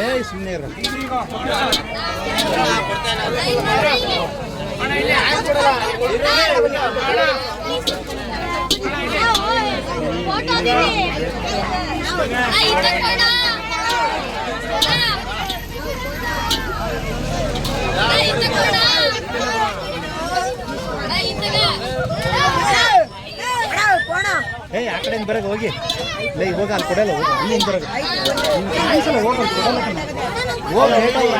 ಏಯ್ ಸುಮ್ಮನೆ ಇರ ಏಯ್ ಆ ಕಡೆಯಿಂದ ಬರೋದು ಹೋಗಿ ಲೇ ಹೋಗ ಅಲ್ಲಿ ಕೊಡಲ್ಲ ಹೋಗು ಅಲ್ಲಿಂದ ಬರೋದು ನಿಮ್ಗೆ ಕಾಣಿಸಲ್ಲ ಹೋಗ ಅಲ್ಲಿ ಕೊಡಲ್ಲ ಕಣೋ. ಹೋಗು ಲೇಟ್ ಆಗಿ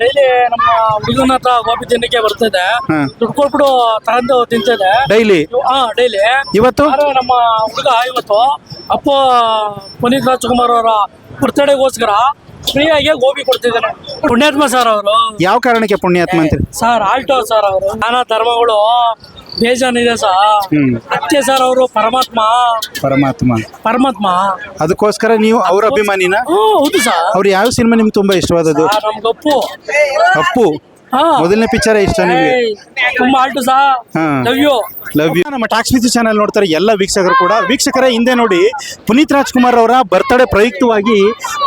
ಡೈಲಿ ನಮ್ಮ ಹುಡುಗನ ಹತ್ರ ಗೋಬಿ ತಿನ್ನಕ್ಕೆ ಬರ್ತಿದೆ. ಇದೆ ದುಡ್ಡು ಕೊಟ್ಬಿಟ್ಟು ತಗೊಂಡು ತಿಂತಿದೆ. ಡೈಲಿ? ಹಾ ಡೈಲಿ. ಇವತ್ತು? ನಮ್ಮ ಹುಡುಗ ಇವತ್ತು ಅಪ್ಪ ಪುನೀತ್ ರಾಜ್ಕುಮಾರ್ ಅವರ ಬರ್ತ್ಡೇಗೋಸ್ಕರ ಫ್ರೀಯಾಗಿ ಗೋಬಿ ಕೊಡ್ತಿದ್ದಾನೆ ಪುಣ್ಯಾತ್ಮ ಸರ್ ಅವರು. ಯಾವ ಕಾರಣಕ್ಕೆ ಪುಣ್ಯಾತ್ಮ ಅಂತ ಸರ್ ಆಲ್ಟೋ ಸರ್ ಅವರು. ನಾನಾ ಧರ್ಮಗಳು ಬೇಜಾನಿದೆ ಸರ್ ಅತ್ತೆ ಸರ್ ಅವರು ಪರಮಾತ್ಮ. ಪರಮಾತ್ಮ. ಪರಮಾತ್ಮ. ಅದಕ್ಕೋಸ್ಕರ ನೀವು ಅವ್ರ ಅಭಿಮಾನಿನ? ಹೌದು ಸರ್ ಅವ್ರು ಯಾವ ಸಿನಿಮಾ ನಿಮ್ಗೆ ತುಂಬಾ ಇಷ್ಟವಾದದ್ದು? ನಮ್ಗಪ್ಪು ಅಪ್ಪು ಹಾ. ಮೊದಲನೇ ಪಿಕ್ಚರ್ ಇಷ್ಟ ನಿಮಗೆ? ಏಯ್, ತುಂಬಾ ಆಲ್ಟು ಸಹ ಹಾ. ಲವ್ ಯು ಲವ್ ಯು ನಮ್ಮ ಟಾಕ್ಸ್ ವಿತ್ ಚಾನೆಲ್ ನೋಡ್ತಾರೆ ಎಲ್ಲ ವೀಕ್ಷಕರು ಕೂಡ. ವೀಕ್ಷಕರ ಹಿಂದೆ ನೋಡಿ ಪುನೀತ್ ರಾಜ್ಕುಮಾರ್ ಅವರ ಬರ್ತ್ಡೇ ಪ್ರಯುಕ್ತವಾಗಿ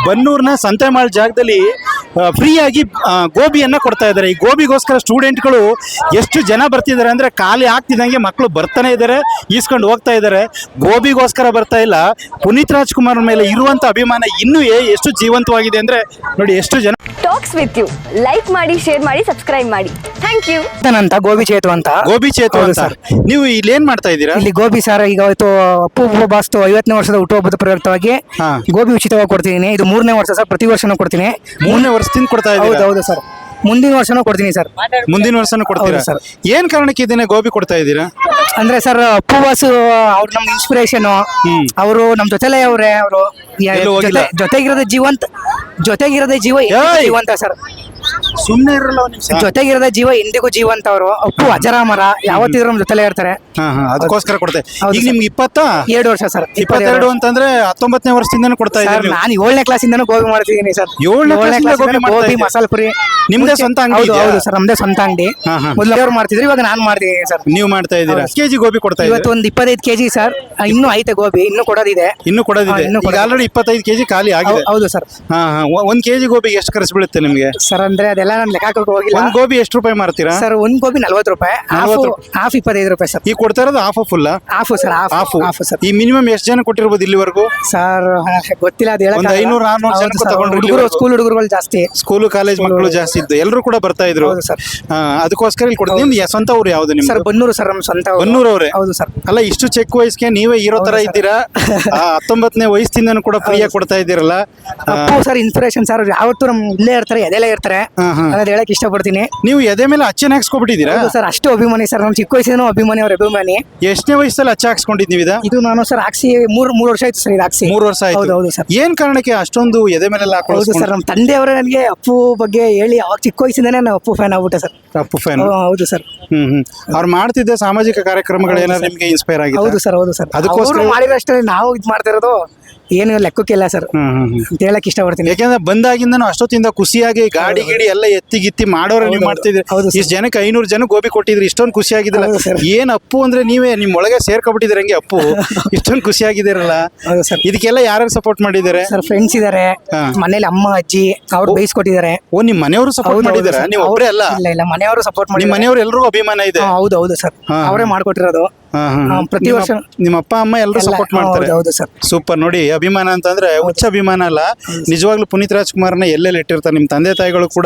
ಬನ್ನೂರ್ನ ಸಂತೆಮಾಳ್ ಜಾಗದಲ್ಲಿ ಫ್ರೀಯಾಗಿ ಗೋಬಿಯನ್ನು ಕೊಡ್ತಾ ಇದ್ದಾರೆ. ಈ ಗೋಬಿಗೋಸ್ಕರ ಸ್ಟೂಡೆಂಟ್ಗಳು ಎಷ್ಟು ಜನ ಬರ್ತಿದ್ದಾರೆ ಅಂದ್ರೆ ಖಾಲಿ ಆಗ್ತಿದ್ದಂಗೆ ಮಕ್ಕಳು ಬರ್ತಾನೆ ಇದ್ದಾರೆ, ಈಸ್ಕೊಂಡು ಹೋಗ್ತಾ ಇದ್ದಾರೆ. ಗೋಬಿಗೋಸ್ಕರ ಬರ್ತಾ ಇಲ್ಲ. ಪುನೀತ್ ರಾಜ್ಕುಮಾರ್ ಮೇಲೆ ಇರುವಂತ ಅಭಿಮಾನ ಇನ್ನೂ ಎಷ್ಟು ಜೀವಂತವಾಗಿದೆ ಅಂದ್ರೆ ನೋಡಿ, ಎಷ್ಟು ಜನ ಟಾಕ್ಸ್ ವಿತ್ ಯು ಲೈಕ್ ಮಾಡಿ ಶೇರ್ ಮಾಡಿ ಸಬ್ಸ್ಕ್ರೈಬ್ ಮಾಡಿ. ಥ್ಯಾಂಕ್ ಯು ಅಂತ ಗೋಬಿ ಚೇತು ಅಂತ. ಗೋಬಿ ಚೇತು ಹೌದು ಅಂತ. ಸರ್. ನೀವು ಇಲ್ಲಿ ಏನ್ ಮಾಡ್ತಾ ಇದ್ದೀರಾ? ಇಲ್ಲಿ ಗೋಬಿ ಸಾರ ಈಗ ಇವತ್ತು ಅಪ್ಪು ಬಾಸ್ತು ಐವತ್ತನೇ ವರ್ಷದ ಹುಟ್ಟುಹಬ್ಬದ ಪ್ರಯುಕ್ತವಾಗಿ ಹಾ. ಗೋಬಿ ಉಚಿತವಾಗಿ ಕೊಡ್ತೀನಿ. ಇದು ಮೂರನೇ ವರ್ಷ ಸರ್ ಪ್ರತಿ ವರ್ಷನೂ ಕೊಡ್ತೀನಿ. ಮೂರನೇ ವರ್ಷದಿಂದ ಕೊಡ್ತಾ ಹೌದು ಇದ್ದೀರಾ? ಹೌದು ಸರ್. ಮುಂದಿನ ವರ್ಷನೂ ಕೊಡ್ತೀನಿ ಸರ್. ಮುಂದಿನ ವರ್ಷನೂ ಕೊಡ್ತೀರಾ? ಹೌದು ಸರ್. ಏನ್ ಕಾರಣಕ್ಕೆ ಇದನ್ನ ಗೋಬಿ ಕೊಡ್ತಾ ಇದ್ದೀರಾ? ಅಂದ್ರೆ ಸರ್ ಅಪ್ಪು ಬಾಸು ಅವ್ರು ನಮ್ಗೆ ಇನ್ಸ್ಪಿರೇಷನ್ ಹ್ಮ್. ಅವರು ನಮ್ ಜೊತೆಲೇ ಅವ್ರೆ. ಅವರು ಎಲ್ಲೂ ಹೋಗಿಲ್ಲ. ಜೊತೆಗಿರೋದೇ ಜೀವಂತ ಜೊತೆಗಿರೋದೇ ಜೀವ ಎಂದಿಗೂ ಏಯ್! ಜೀವಂತ ಸರ್. ಸುಮ್ಮನೆ ಇರಲ್ಲ ಒಂದ್ ನಿಮಿಷ ಇಂದಿಗೂ ಜೀವ ಇಂದಿಗೂ ಜೀವಂತ ಅವರು ಅಪ್ಪು ಅಜರಾಮರ ಯಾವತ್ತಿದ್ರು ನಮ್ ಜೊತೆಲೇ ಇರ್ತಾರೆ. ಹಾ ಹಾ ಅದಕ್ಕೋಸ್ಕರ ಕೊಡ್ತೆ. ಹೌದು ಈಗ ಸರ್. ನಿಮ್ಗೆ ಇಪ್ಪತ್ತ? ಎರಡು ವರ್ಷ ಸರ್. ಇಪ್ಪತ್ತೆರಡು ಅಂತಂದ್ರೆ ಹತ್ತೊಂಬತ್ತನೇ ವರ್ಷದಿಂದನೂ ಕೊಡ್ತಾ ಸರ್ ಇದ್ದೀರಿ ನೀವು. ನಾನು ಏಳನೇ ಕ್ಲಾಸಿಂದನೂ ಗೋಬಿ ಮಾಡ್ತಿದ್ದೀನಿ ಸರ್. ಏಳನೇ ಕ್ಲಾಸ್ ಗೋಬಿ ಮಾಡ್ತಾ ಗೋಬಿ ಇದ್ದೀರಾ? ಮಸಾಲ ಪುರಿ. ನಿಮ್ದೇ ಸ್ವಂತ ಅಂಗಡಿ ಹೌದು ಹೌದು ಸರ್ ನಮ್ದೇ ಸ್ವಂತ ಅಂಗಡಿ. ಹಾ, ಹಾ. ಮೊದಲು ಅವ್ರು ಮಾಡ್ತಿದ್ರು ಇವಾಗ ನಾನು ಮಾಡ್ತಿದ್ದೀನಿ ಸರ್. ನೀವು ಮಾಡ್ತಾ ಇದ್ದೀರಾ. ಕೆಜಿ ಗೋಬಿ ಕೊಡ್ತಾ ಇವತ್ತು ಇದ್ದೀರಾ? ಒಂದು ಇಪ್ಪತ್ತೈದು ಕೆಜಿ ಸರ್. ಇನ್ನು ಐತೆ ಗೋಬಿ ಇನ್ನು ಕೊಡೋದಿದೆ. ಇನ್ನು ಕೊಡೋದಿದೆ. ಹಾ, ಇನ್ನೂ ಈಗ ಕೊಡೋದಿದೆ. ಆಲ್ರೆಡಿ ಇಪ್ಪತ್ತೈದು ಕೆಜಿ ಖಾಲಿ ಆಗಿದೆ. ಹೌದು ಸರ್. ಹಾ ಹಾ ಒ- ಒಂದ್ ಕೆಜಿ ಗೋಬಿಗೆ ಎಷ್ಟು ಖರ್ಚು ಬೀಳುತ್ತೆ ನಿಮ್ಗೆ? ಸರ್ ಅಂದ್ರೆ ಅದೆಲ್ಲ ನಾನು ಲೆಕ್ಕ ಹೋಗಿಲ್ಲ. ಒಂದ್ ಗೋಬಿ ಎಷ್ಟು ರೂಪಾಯಿ ಮಾರ್ತೀರಾ? ಸರ್ ಒಂದ್ ಗೋಬಿ ನಲ್ವತ್ತು ರೂಪಾಯಿ. ಹಾಫ್ 40 ರೂಪಾಯಿ. ಹಾಫ್ ಇಪ್ಪತ್ತೈದು ರೂಪಾಯಿ ಸರ್. ಈ ಕೊಡ್ತಾ ಇರೋದು half full half sir half half half sir. ಈ ಮಿನಿಮಮ್ ಎಷ್ಟು ಜನ ಕೊಟ್ಟಿರ್ಬೋದು ಇಲ್ಲಿವರೆಗೂ? ಸರ್ ಗೊತ್ತಿಲ್ಲ ಅದು ಒಂದ್ ಐನೂರು, ಆರ್ನೂರು ಜನಕ್ಕೆ ತಗೊಂಡ್ರು ಹುಡುಗರು ಇಲ್ಲಿವರೆಗೂ? ಸ್ಕೂಲ್ ಹುಡುಗರುಗಳು ಜಾಸ್ತಿ. ಸ್ಕೂಲ್ ಕಾಲೇಜ್ ಮಕ್ಕಳು ಜಾಸ್ತಿ ಇದ್ದು. ಎಲ್ಲರೂ ಕೂಡ ಬರ್ತಾ ಇದ್ರು. ಹೌದು ಸರ್. ಹಾ, ಅದಕ್ಕೋಸ್ಕರ ಇಲ್ಲಿ ಕೊಡ್ತೀನಿ. ನಿಮ್ದು ಸ್ವಂತ ಊರು ಯಾವ್ದು ನಿಮ್ದು? ಸರ್ ಬನ್ನೂರು ಸರ್ ನಮ್ಮ ಸ್ವಂತ ಊರು. ಬನ್ನೂರು ಅವ್ರೆ? ಹೌದು ಸರ್. ಅಲ್ಲ ಇಷ್ಟು ಚೆಕ್ ವಯಸ್ಸಿಗೆ ನೀವೇ ಇರೋ ತರ ಇದ್ದೀರಾ? ಆ, ಹತ್ತೊಂಬತ್ತನೇ ವಯಸ್ಸಿಂದನೂ ಕೂಡ ಫ್ರೀಯಾಗಿ ಕೊಡ್ತಾ ಇದ್ದೀರಲ್ಲ? ಆ, ಅಪ್ಪು ಸರ್ ಇನ್ಸ್ಪಿರೇಷನ್ ಸರ್ ಯಾವತ್ತೂ ನಮ್ ಇಲ್ಲೇ ಇರ್ತಾರೆ ಎದೆಲ್ಲ ಇರ್ತಾರೆ. ಹಾ, ಹಾ. ಅನ್ನೋದು ಹೇಳಕ್ ಇಷ್ಟಪಡ್ತೀನಿ. ನೀವು ಎದೆ ಮೇಲೆ ಅಚ್ಚೆನ ಹಾಕ್ಸ್ಕೊಬಿಟ್ಟಿದ್ದೀರಾ? ಹೌದು ಸರ್ ಅಷ್ಟು ಅಭಿಮಾನಿ ಸರ್ ನಮ್ಮ ಚಿಕ್ಕ ವಯಸ್ಸಿನ ಅಭಿಮಾನಿ ಅವ್ರ ಅಭಿಮಾನಿ. ಎಷ್ಟನೇ ವಯಸ್ಸಲ್ಲಿ ಅಚ್ಚ ಹಾಕ್ಸ್ಕೊಂಡಿದ್ ನೀವಿದ ಇದು ನಾನು ಸರ್ ಹಾಕ್ಸಿ ಮೂರ್ ಮೂರು ವರ್ಷ ಆಯ್ತು ಸರ್ ಇದು ಹಾಕ್ಸಿ. ಮೂರು ವರ್ಷ ಹೌದು ಆಯ್ತು. ಹೌದು ಸರ್. ಏನ್ ಕಾರಣಕ್ಕೆ ಅಷ್ಟೊಂದು ಎದೆ ಮೇಲೆಲ್ಲ ಹೌದು ಸರ್ ನಮ್ಮ ತಂದೆಯವರೇ ನನಗೆ ಅಪ್ಪು ಬಗ್ಗೆ ಹೇಳಿ ಅವಾಗ ಚಿಕ್ಕ ವಯಸ್ಸಿಂದಾನೆ ನಾನು ಅಪ್ಪು ಫ್ಯಾನ್ ಆಗ್ಬಿಟ್ಟೆ ಸರ್. ಅಪ್ಪು ಫ್ಯಾನ್ ಹೌದು ಸರ್. ಹ್ಮ್ ಹ್ಮ್. ಅವ್ರು ಮಾಡ್ತಿದ್ದ ಸಾಮಾಜಿಕ ಕಾರ್ಯಕ್ರಮಗಳು ಏನಾದ್ರು ನಿಮ್ಗೆ ಇನ್ಸ್ಪೈರ್ ಆಗಿದೆ ಹೌದು ಸರ್ ಹೌದು ಸರ್. ಅದಕ್ಕೋಸ್ಕರ- ಅವರು ಮಾಡಿರೋಷ್ಟೇ ನಾವು ಇದು ಮಾಡ್ತಾ ಇರೋದು ಏನು ಲೆಕ್ಕಕ್ಕಿಲ್ಲ ಸರ್. ಹ್ಮ್ ಹ್ಮ್ ಹ್ಮ್. ಅಂತ ಹೇಳಕ್ ಇಷ್ಟಪಡ್ತೀನಿ. ಯಾಕೆಂದ್ರೆ ಬಂದಾಗಿಂದನು ಅಷ್ಟೊತ್ತಿಂದ ಖುಷಿಯಾಗಿ ಗಾಡಿ ಗಿಡಿ ಎಲ್ಲ ಎತ್ತಿ ಗಿತ್ತಿ ಮಾಡೋರ ನೀವು ಹೌದು, ಮಾಡ್ತಿದ್ರಿ ಹೌದು. ಇಷ್ಟು ಜನಕ್ಕೆ ಐನೂರು ಜನ ಗೋಬಿ ಕೊಟ್ಟಿದ್ರಿ ಇಷ್ಟೊಂದು ಖುಷಿ ಆಗಿದಿಲ್ಲ. ಏನ್ ಅಪ್ಪು ಅಂದ್ರೆ ನೀವೇ ನಿಮ್ ಒಳಗೆ ಸೇರ್ಕೊಬಿಟ್ಟಿದ್ರಿ ಹಂಗೆ ಅಪ್ಪು. ಇಷ್ಟೊಂದು ಖುಷಿಯಾಗಿದಿರಲ್ಲ ಹೌದು ಸರ್. ಇದಕ್ಕೆಲ್ಲ ಯಾರ್ಯಾರು ಸಪೋರ್ಟ್ ಮಾಡಿದ್ದಾರೆ? ಸರ್ ಫ್ರೆಂಡ್ಸ್ ಇದಾರೆ. ಹಾ. ಮನೇಲಿ ಅಮ್ಮ ಅಜ್ಜಿ ಅವ್ರು ಬೇಯಿಸ್ಕೊಟ್ಟಿದ್ದಾರೆ. ಓ ನಿಮ್ ಮನೆಯವರು ಸಪೋರ್ಟ್ ಮಾಡಿದಾರ ನೀವು ಒಬ್ಬರೇ ಅಲ್ಲ? ಇಲ್ಲ ಇಲ್ಲ ಮನೆಯವರು ಸಪೋರ್ಟ್ ಮಾಡಿ ಮನೆಯವ್ರು ಎಲ್ರಿಗೂ ಅಭಿಮಾನ ಇದೆ? ಹೌದು ಹೌದು ಸರ್. ಹಾ, ಅವರೇ ಮಾಡ್ಕೊಟ್ಟಿರೋದು. ಹಾ, ಹಾ, ಹಾ. ಹಾ, ಪ್ರತಿ ನಿಮ್ಮ- ವರ್ಷ ನಿಮ್ಮ ಅಪ್ಪ ಅಮ್ಮ ಎಲ್ಲರೂ ಸಪೋರ್ಟ್ ಮಾಡ್ತಾರೆ. ಹೌದು, ಹೌದು ಸರ್. ಸೂಪರ್. ನೋಡಿ ಅಭಿಮಾನ ಅಂತಂದ್ರೆ ಹುಚ್ಚ ಅಭಿಮಾನ ಅಲ್ಲ. ನಿಜವಾಗ್ಲೂ ಪುನೀತ್ ರಾಜ್ಕುಮಾರ್ನ ಎಲ್ಲೆಲ್ಲಿ ಇಟ್ಟಿರ್ತಾರೆ ನಿಮ್ಮ ತಂದೆ ತಾಯಿಗಳು ಕೂಡ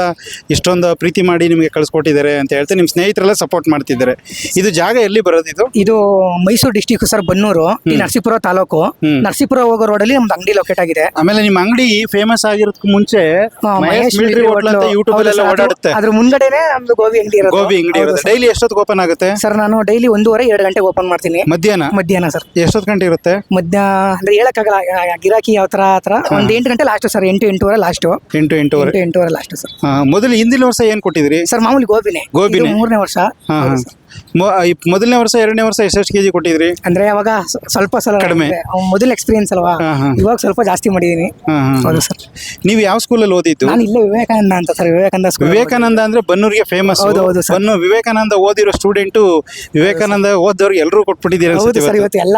ಇಷ್ಟೊಂದು ಪ್ರೀತಿ ಮಾಡಿ ನಿಮಗೆ ಕಳ್ಸಿಕೊಟ್ಟಿದ್ದಾರೆ ಅಂತ ಹೇಳ್ತಾರೆ ನಿಮ್ಮ ಸ್ನೇಹಿತರೆಲ್ಲ ಸಪೋರ್ಟ್ ಮಾಡ್ತಿದ್ದಾರೆ. ಇದು ಜಾಗ ಎಲ್ಲಿ ಬರೋದು ಇದು? ಇದು ಮೈಸೂರು ಡಿಸ್ಟಿಕ್ ಸರ್ ಬನ್ನೂರು ಈ ನರಸೀಪುರ ತಾಲೂಕು. ಹ್ಮ್. ನರಸೀಪುರ ಹೋಗೋ ರೋಡಲ್ಲಿ ನಮ್ದು ಅಂಗಡಿ ಲೊಕೇಟ್ ಆಗಿದೆ. ಆಮೇಲೆ ನಿಮ್ಮ ಅಂಗಡಿ ಫೇಮಸ್ ಆಗಿರೋದಕ್ಕೆ ಮುಂಚೆ ಹಾ, ಮಹೇಶ್ ಮಿಲ್ಟ್ರಿ ಮಿಲ್ಟ್ರಿ ಹೋಟ್ಲ್ ಅಂತ ಹೋಟ್ಲು. ಯೂಟ್ಯೂಬ್ ಹೌದು ಎಲ್ಲ ಸರ್, ಅದು- ಓಡಾಡುತ್ತೆ. ಅದ್ರ ಮುಂದ್ಗಡೆನೆ ನಮ್ದು ಗೋಬಿ ಅಂಗಡಿ ಇರೋದು. ಗೋಬಿ ಅಂಗಡಿ ಹೌದು ಇರುತ್ತೆ ಸರ್. ಡೈಲಿ ಎಷ್ಟೊತ್ತಿಗೆ ಓಪನ್ ಆಗುತ್ತೆ? ಸರ್ ನಾನು ಡೈಲಿ ಒಂದೂವರೆ ಎರಡು ಗಂಟೆಗೆ ಓಪನ್ ಮಾಡ್ತೀನಿ. ಮಧ್ಯಾಹ್ನ? ಮಧ್ಯಾಹ್ನ ಸರ್. ಎಷ್ಟೊತ್ತು ಗಂಟೆ ಇರುತ್ತೆ? ಮಧ್ಯಾಹ್ನ ಅಂದ್ರೆ ಹೇಳಕ್ಕಾಗಲ್ಲ ಆ, ಗಿರಾಕಿ ಯಾವ ತರ ಆತರ ಒಂದ್ ಒಂದು ಎಂಟು ಗಂಟೆ ಲಾಸ್ಟ್ ಸರ್ ಎಂಟು ಎಂಟೂವರೆ ಲಾಸ್ಟ್ ಎಂಟು ಎಂಟೂವರೆ. ಎಂಟು ಎಂಟೂವರೆ ಲಾಸ್ಟ್ ಸರ್. ಮೊದಲು ಹಿಂದಿನ ವರ್ಷ ಏನ್ ಕೊಟ್ಟಿದ್ರಿ ಸರ್ ಮಾಮೂಲಿ ಗೋಬಿನೇ. ಗೋಬಿನೇ? ಇದು ಮೂರನೇ ವರ್ಷ. ಹಾ ಮೊದಲನೇ ವರ್ಷ ಎರಡನೇ ವರ್ಷ ಎಷ್ಟೆಷ್ಟು ಕೆಜಿ ಕೊಟ್ಟಿದ್ರಿ ಅಂದ್ರೆ ಅವಾಗ ಸ್ವಲ್ಪ ಸ್ವಲ್ಪ ಸಲ ಕಡಿಮೆ. ಮೊದಲ ಎಕ್ಸ್ಪೀರಿಯನ್ಸ್ ಅಲ್ವಾ. ಇವಾಗ ಸ್ವಲ್ಪ ಜಾಸ್ತಿ ಮಾಡಿದೀನಿ. ಹೌದು ಸರ್ ನೀವು ಯಾವ ಸ್ಕೂಲಲ್ಲಿ ಓದಿದ್ದು ನಾನು ಇಲ್ಲೇ ವಿವೇಕಾನಂದ ಅಂತ ಸರ್ ವಿವೇಕಾನಂದ ಸ್ಕೂಲ್ ವಿವೇಕಾನಂದ ಅಂದ್ರೆ ಬನ್ನೂರಿಗೆ ಫೇಮಸ್ ಹೌದು, ಹೌದು ಸರ್. ಬನ್ನು ವಿವೇಕಾನಂದ ಓದಿರೋ ಸ್ಟೂಡೆಂಟು ವಿವೇಕಾನಂದ ಓದೋರ್ಗೆ ಎಲ್ಲರೂ ಕೊಟ್ಬಿಟ್ಟಿದ್ದೀರಾ ಹೌದು ಸರ್ ಇವತ್ತು. ಎಲ್ಲ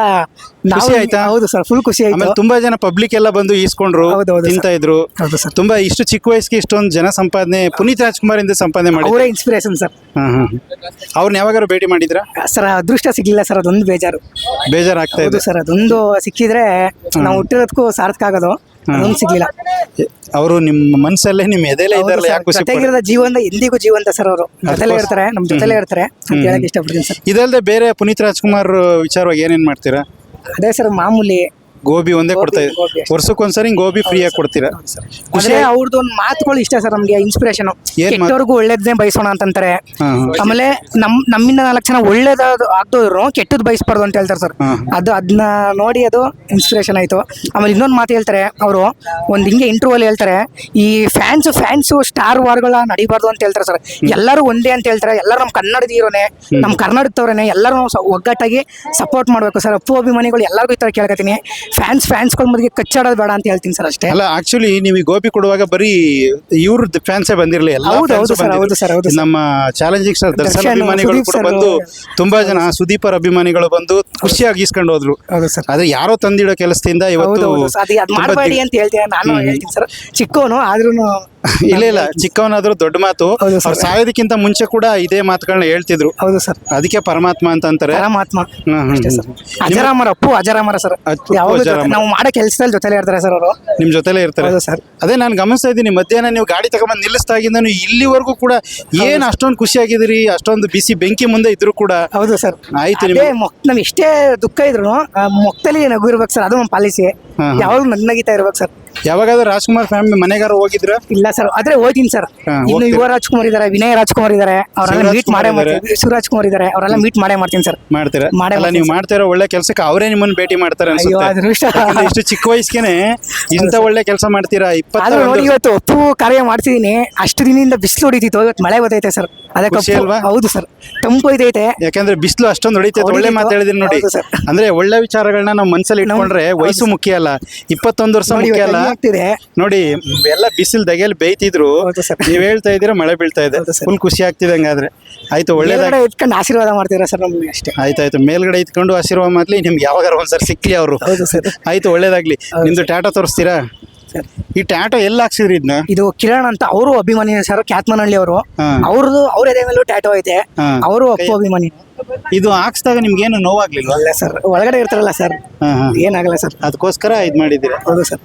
ಖುಷಿ ಆಯ್ತಾ? ಹೌದು ಸರ್ ಫುಲ್ ಖುಷಿ ಆಮೇಲೆ ಆಯ್ತು ತುಂಬಾ ಜನ ಪಬ್ಲಿಕ್ ಎಲ್ಲ ಬಂದು ಈಸ್ಕೊಂಡ್ರು ಹೌದು, ಹೌದು ತಿಂತಾ ಇದ್ರು. ಹೌದು ಸರ್. ತುಂಬಾ ಇಷ್ಟು ಚಿಕ್ಕ ವಯಸ್ಸಿಗೆ ಇಷ್ಟೊಂದು ಜನ ಸಂಪಾದನೆ ಪುನೀತ್ ರಾಜ್ಕುಮಾರ್ ಇಂದ ಸಂಪಾದನೆ ಮಾಡಿ ಅವರೇ ಇನ್ಸ್ಪಿರೇಷನ್ ಸರ್. ಅವ್ರನ್ನ ಯಾವಾಗಾರು ಭೇಟಿ ಮಾಡಿದ್ರ? ಸರ್ ಅದೃಷ್ಟ ಸಿಗ್ಲಿಲ್ಲ ಸರ್ ಅದೊಂದು ಬೇಜಾರು. ಬೇಜಾರಾಗ್ತಾ ಹೌದು ಇದೆ. ಸರ್ ಅದೊಂದು ಸಿಕ್ಕಿದ್ರೆ ನಾವು ಹುಟ್ಟಿರೋದಕ್ಕೂ ಸಾರ್ಥಕ ಆಗೋದು ಅದೊಂದು ಸಿಗ್ಲಿಲ್ಲ. ಅವರು ನಿಮ್ಮ ಮನ್ಸಲ್ಲೇ ನಿಮ್ಮ ಎದೆಲೇ ಹೌದು ಇದಾರಲ್ಲ ಯಾಕೆ ಖುಷಿ? ಜೊತೆಗಿರೋದ ಎಂದಿಗೂ ಜೀವಂತ ಸರ್ ಅವರು. ಜೊತೆಲೇ ಇರ್ತಾರೆ ನಮ್ಮ ಜೊತೆಲೇ ಇರ್ತಾರೆ ಅಂತ ಹೇಳಕ್ ಇಷ್ಟಪಡ್ತೀನಿ ಸರ್. ಇದಲ್ದೆ ಬೇರೆ ಪುನೀತ್ ರಾಜ್ಕುಮಾರ್ ವಿಚಾರವಾಗಿ ಏನೇನ್ ಮಾಡ್ತೀರಾ? ಅದೇ ಸರ್ ಮಾಮೂಲಿ ಗೋಬಿ ಒಂದೇ ಕೊಡ್ತಾ ಕೊಡ್ತಾ ಗೋಬಿ ಅಷ್ಟೇ. ವರ್ಷಕ್ಕೊಂದ್ಸರಿ ಗೋಬಿ ಫ್ರೀ ಆಗಿ ಕೊಡ್ತೀರಾ? ಖುಷಿ ಅಂದ್ರೆ ಅವ್ರದ್ದು ಒಂದು ಮಾತುಗಳು ಇಷ್ಟ ಸರ್ ನಮ್ಗೆ ಇನ್ಸ್ಪಿರೇಷನ್ ಏನ್ ಮಾತು? ಕೆಟ್ಟವ್ರಿಗೂ ಒಳ್ಳೇದನ್ನೇ ಬಯಸೋಣ ಅಂತಂತಾರೆ. ಹಾ, ಹಾ. ಆಮೇಲೆ ನಮ್ ನಮ್ಮಿಂದ ನಾಲ್ಕು ಜನ ಒಳ್ಳೇದಾದ ಆಗ್ದೋರು ಕೆಟ್ಟದ್ ಬಯಸ್ಬಾರ್ದು ಅಂತ ಹೇಳ್ತಾರೆ ಸರ್. ಹಾ. ಅದು ಅದನ್ನ ನೋಡಿ ಅದು ಇನ್ಸ್ಪಿರೇಷನ್ ಆಯ್ತು. ಆಮೇಲೆ ಇನ್ನೊಂದು ಮಾತು ಹೇಳ್ತಾರೆ ಅವರು. ಒಂದು ಹಿಂಗೆ ಅಲ್ಲಿ ಹೇಳ್ತಾರೆ ಈ ಫ್ಯಾನ್ಸ್ ಫ್ಯಾನ್ಸ್ ಸ್ಟಾರ್ ವಾರ್ಗಳ ನಡಿಬಾರ್ದು ಅಂತ ಹೇಳ್ತಾರೆ ಸರ್. ಎಲ್ಲರೂ ಒಂದೇ ಅಂತ ಹೇಳ್ತಾರೆ. ಎಲ್ಲರೂ ನಮ್ಮ ಕನ್ನಡದ ಹೀರೋನೆ ನಮ್ಮ ಕರ್ನಾಟಕದವ್ರೇನೆ ಎಲ್ಲರೂ ಸ- ಒಗ್ಗಟ್ಟಾಗಿ ಸಪೋರ್ಟ್ ಮಾಡಬೇಕು ಸರ್. ಅಪ್ಪು ಅಭಿಮಾನಿಗಳು ಎಲ್ಲರಿಗೂ ಈ ಥರ ಕೇಳ್ಕೊತೀನಿ. ಫ್ಯಾನ್ಸ್ ಫ್ಯಾನ್ಸ್ ಮಧ್ಯೆ ಕಚ್ಚಾಡೋದು ಬೇಡ ಅಂತ ಹೇಳ್ತೀನಿ ಸರ್ ಅಷ್ಟೇ. ಅಲ್ಲ ಆಕ್ಚುಲಿ ನೀವು ಗೋಪಿ ಕೊಡುವಾಗ ಬರೀ ಇವ್ರದ್ದು ಫ್ಯಾನ್ಸೇ ಬಂದಿರಲಿ ಎಲ್ಲ ಹೌದು, ಹೌದು ಸರ್, ಹೌದು ಸರ್, ಹೌದು ಸರ್. ನಮ್ಮ ಚಾಲೆಂಜಿಂಗ್ ಸರ್ ದರ್ಶನ್ ದರ್ಶನ್, ಅಭಿಮಾನಿಗಳು ಸುದೀಪ್ ಕೂಡ ಸರ್, ಬಂದು ತುಂಬಾ ಜನ ಸುದೀಪರ್ ಅಭಿಮಾನಿಗಳು ಬಂದು ಖುಷಿಯಾಗಿ ಇಸ್ಕೊಂಡು ಹೋದ್ರು. ಹೌದು ಸರ್. ಆದ್ರೆ ಯಾರೋ ತಂದಿಡೋ ಕೆಲಸದಿಂದ ಹೌದು ಇವತ್ತು ಹೌದು ಸರ್. ಅದು ಅದು ತುಂಬಾ ಮಾಡಬೇಡಿ ಅಂತ ಹೇಳ್ತೀನಿ ನಾನು ಹೇಳ್ತೀನಿ ಸರ್. ಚಿಕ್ಕವನು ಆದ್ರೂ ಇಲ್ಲ ಇಲ್ಲ. ಚಿಕ್ಕವನಾದ್ರೂ ದೊಡ್ಡ ಮಾತು. ಹೌದು ಸರ್. ಅವ್ರು ಸಾಯೋದಕ್ಕಿಂತ ಮುಂಚೆ ಕೂಡ ಇದೇ ಮಾತುಗಳನ್ನ ಹೇಳ್ತಿದ್ರು. ಹೌದು ಸರ್. ಅದಕ್ಕೆ ಪರಮಾತ್ಮ ಅಂತ ಅಂತಾರೆ. ಪರಮಾತ್ಮ. ಹ್ಮ್, ಹ್ಮ್, ಅಷ್ಟೇ ಸರ್. ಹ್ಮ್. ಅಜರಾಮರ ಅಪ್ಪು ಅಜರಾಮರ ಸರ್. ಯಾವ ಯಾವಾಗ ನಾವು ಮಾಡೋ ಕೆಲಸದಲ್ಲಿ ಜೊತೆಲೇ ಇರ್ತಾರೆ ಸರ್ ಅವರು. ನಿಮ್ ಜೊತೆಲೇ ಇರ್ತಾರೆ. ಹೌದು ಸರ್. ಅದೇ ನಾನು ಗಮನಿಸ್ತಾ ಇದ್ದೀನಿ ಮಧ್ಯಾಹ್ನ ನೀವು ಗಾಡಿ ತಗೊಂಬಂದು ನಿಲ್ಲಿಸ್ತಾ ನೀವು ಇಲ್ಲಿವರೆಗೂ ಕೂಡ ಏನ್ ಅಷ್ಟೊಂದು ಖುಷಿಯಾಗಿದ್ದೀರಿ ಅಷ್ಟೊಂದು ಬಿಸಿ ಬೆಂಕಿ ಮುಂದೆ ಇದ್ರು ಕೂಡ? ಹೌದು ಸರ್. ಆಯ್ತು ಅದೇ ನಿಮ್ಗೆ ಮೊಕ್ ನಮ್ ಎಷ್ಟೇ ದುಃಖ ಇದ್ರು ಮೊಕ್ತಲ್ಲಿ ನಗು ಇರ್ಬೇಕು ಸರ್ ಅದು ನಮ್ಮ ಪಾಲಿಸಿ. ಯಾವಾಗ ನನ್ನಗಿತಾ ಇರ್ಬೇಕು ಸರ್. ಯಾವಾಗಾದ್ರೂ ರಾಜ್ಕುಮಾರ್ ಫ್ಯಾಮಿಲಿ ಮನೆಗಾರ ಹೋಗಿದ್ರ? ಇಲ್ಲ ಸರ್ ಆದ್ರೆ ಹೋಗ್ತೀನಿ ಸರ್. ಇನ್ನು? ಯುವ ರಾಜ್ಕುಮಾರ್ ಇದಾರೆ ವಿನಯ್ ರಾಜ್ಕುಮಾರ್ ಇದಾರೆ ಅವರೆಲ್ಲ ಮೀಟ್ ಮಾಡೇ ಮಾಡ್ತೀನಿ ಶಿವರಾಜ್ ಕುಮಾರ್ ಇದಾರೆ ಅವರೆಲ್ಲ ಮೀಟ್ ಮಾಡೇ ಮಾಡ್ತೀನಿ ಸರ್. ಮಾಡ್ತೀರಾ? ಮಾಡೇ ಅಲ್ಲ ಮಾಡ್ತೀನಿ ನೀವು ಮಾಡ್ತಿರೋ ಒಳ್ಳೆ ಕೆಲಸಕ್ಕೆ ಅವರೇ ನಿಮ್ಮನ್ನ ಭೇಟಿ ಮಾಡ್ತಾರೆ ಇಷ್ಟು. ಚಿಕ್ಕ ವಯಸ್ಸಿಗೆ ಇಂತ ಒಳ್ಳೆ ಕೆಲಸ ಮಾಡ್ತೀರಾ? ಇಪ್ಪತ್ತು ನೋಡಿ ಇವತ್ತು ಒಪ್ಪು ಕಾರ್ಯ ಮಾಡ್ತಿದೀನಿ ಅಷ್ಟು ದಿನದಿಂದ ಬಿಸಿಲು ಹೊಡಿತಿತ್ತು ಇವತ್ತು ಮಳೆ ಬದೈತೆ ಸರ್. ಅದಕ್ಕೆ ಖುಷಿ ಅಲ್ವಾ? ಹೌದು ಸರ್. ತಂಪು ಇದೈತೆ. ಯಾಕಂದ್ರೆ ಬಿಸಿಲು ಅಷ್ಟೊಂದು ಹೊಡಿತೈತೆ ಒಳ್ಳೆ ಹೊಡಿತೈತೆ. ಮಾತು ಹೇಳಿದ್ರಿ ನೋಡಿ. ಅಂದ್ರೆ ಒಳ್ಳೆ ವಿಚಾರಗಳನ್ನ ನಾವು ಮನಸ್ಸಲ್ಲಿ ಇಟ್ಕೊಂಡ್ರೆ ವಯಸ್ಸು ಮುಖ್ಯ ಅಲ್ಲ. ಇಪ್ಪತ್ತೊಂದು ವರ್ಷ ನೋಡಿ ಮುಖ್ಯ ಅಲ್ಲ? ನೋಡಿ ಎಲ್ಲ ಬಿಸಿಲು ದಗೆಲ್ ಬೇಯ್ತಿದ್ರು. ನೀವ್ ಹೇಳ್ತಾ ಇದ್ದೀರಾ ಮಳೆ ಬೀಳ್ತಾ ಇದೆ. ಫುಲ್ ಖುಷಿ ಆಗ್ತಿದೆ ಹಂಗಾದ್ರೆ. ಆಯ್ತು ಒಳ್ಳೇದಾಗ ಇಟ್ಕೊಂಡು ಆಶೀರ್ವಾದ ಮಾಡ್ತೀರಾ ಸರ್ ನಮ್ಗೆ ಅಷ್ಟೇ. ಆಯ್ತಾಯ್ತು ಮೇಲ್ಗಡೆ ಇತ್ಕೊಂಡು ಆಶೀರ್ವಾದ ಮಾಡ್ಲಿ ನಿಮ್ಗೆ ಯಾವಾಗಾರ ಒಂದ್ಸರಿ ಸಿಕ್ಲಿ ಅವರು. ಆಯ್ತು ಒಳ್ಳೇದಾಗ್ಲಿ. ನಿಮ್ದು ಟಾಟಾ ತೋರಿಸ್ತೀರಾ? ಈ ಟ್ಯಾಟೋ ಎಲ್ಲ ಹಾಕ್ಸಿದ್ರಿ ಇದನ್ನ ಇದು ಕಿರಣ್ ಅಂತ ಅವರು ಅಭಿಮಾನಿ ಸರ್ ಕ್ಯಾತ್ಮನಹಳ್ಳಿ ಅವರು. ಅವ್ರದ್ದು ಅವ್ರ ಎದೆ ಮೇಲೂ ಟ್ಯಾಟೋ ಐತೆ. ಅವರು ಅಪ್ಪು ಅಭಿಮಾನಿ ಇದು ಹಾಕ್ಸ್ದಾಗ ನಿಮ್ಗೆ ಏನು ನೋವಾಗ್ಲಿಲ್ಲ ಅಲ್ಲ ಸರ್ ಒಳಗಡೆ ಇರ್ತಾರಲ್ಲ ಸರ್. ಏನಾಗಲ್ಲ ಸರ್. ಅದಕ್ಕೋಸ್ಕರ ಇದ್ ಮಾಡಿದ್ದೀರಾ? ಹೌದು ಸರ್.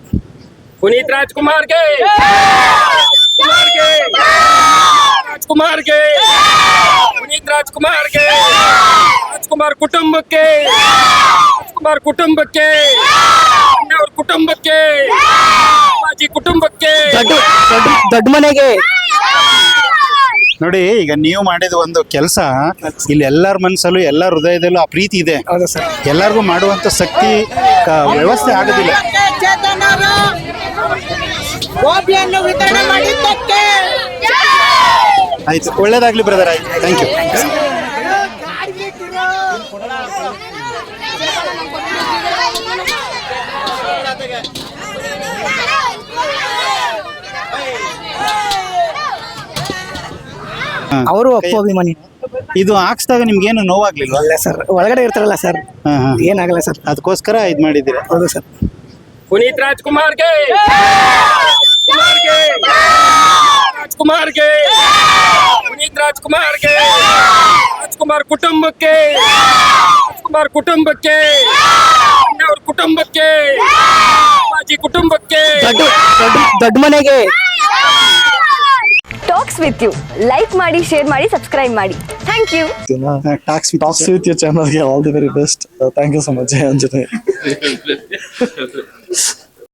ಪುನೀತ್ ರಾಜ್ಕುಮಾರ್ಗೆ ಕುಮಾರ್ಗೆ ರಾಜ್ಕುಮಾರ್ಗೆ ಪುನೀತ್ ರಾಜ್ಕುಮಾರ್ಗೆ ರಾಜ್ಕುಮಾರ್ ಕುಟುಂಬಕ್ಕೆ! ರಾಜ್ಕುಮಾರ್ ಕುಟುಂಬಕ್ಕೆ! ಅವ್ರ ಕುಟುಂಬಕ್ಕೆ. ಕುಟುಂಬಕ್ಕೆ. ದೊಡ್ಡ ಮನೆಗೆ. ನೋಡಿ ಈಗ ನೀವು ಮಾಡಿದ ಒಂದು ಕೆಲಸ ಇಲ್ಲಿ ಎಲ್ಲರ ಮನಸ್ಸಲ್ಲೂ ಎಲ್ಲ ಹೃದಯದಲ್ಲೂ ಆ ಪ್ರೀತಿ ಇದೆ. ಹೌದು ಸರ್. ಎಲ್ಲರಿಗೂ ಮಾಡುವಂತ ಶಕ್ತಿ ಕ- ವ್ಯವಸ್ಥೆ ಆಗೋದಿಲ್ಲ. ಚೇತನರು ಗೋಬಿಯನ್ನು ವಿತರಣೆ ಮಾಡಿದ್ದಕ್ಕೆ. ಆಯ್ತು ಒಳ್ಳೇದಾಗ್ಲಿ ಬ್ರದರ್ ಆಯ್ತು. ಥ್ಯಾಂಕ್ ಯು ಅವರು ಅಪ್ಪು ಅಭಿಮಾನಿ. ಇದು ಹಾಕ್ಸ್ದಾಗ ನಿಮ್ಗೆ ಏನು ನೋವಾಗ್ಲಿಲ್ಲ ಅಲ್ಲ ಸರ್. ಒಳಗಡೆ ಇರ್ತಾರಲ್ಲ ಸರ್. ಹಾ ಹಾ. ಏನಾಗಲ್ಲ ಸರ್. ಅದಕ್ಕೋಸ್ಕರ ಇದ್ ಮಾಡಿದ್ದೀರಾ? ಹೌದು ಸರ್. ಪುನೀತ್ ರಾಜ್ಕುಮಾರ್ಗೆ ಕುಮಾರ್ಗೆ ರಾಜ್ಕುಮಾರ್ಗೆ ಪುನೀತ್ ರಾಜ್ಕುಮಾರ್ಗೆ ರಾಜ್ಕುಮಾರ್ ಕುಟುಂಬಕ್ಕೆ! ರಾಜ್ಕುಮಾರ್ ಕುಟುಂಬಕ್ಕೆ! ಅವ್ರ ಕುಟುಂಬಕ್ಕೆ! ಮಾಜಿ ಕುಟುಂಬಕ್ಕೆ! ದೊಡ್ಡ ದೊಡ್ಡ ದೊಡ್ಡ ಮನೆಗೆ ವಿತ್ ಯು ಲೈಕ್ ಮಾಡಿ ಶೇರ್ ಮಾಡಿ ಸಬ್ಸ್ಕ್ರೈಬ್ ಮಾಡಿ thank you talks Talks with your channel. Yeah, all the very best. Uh, thank you so much, Jay Anjane.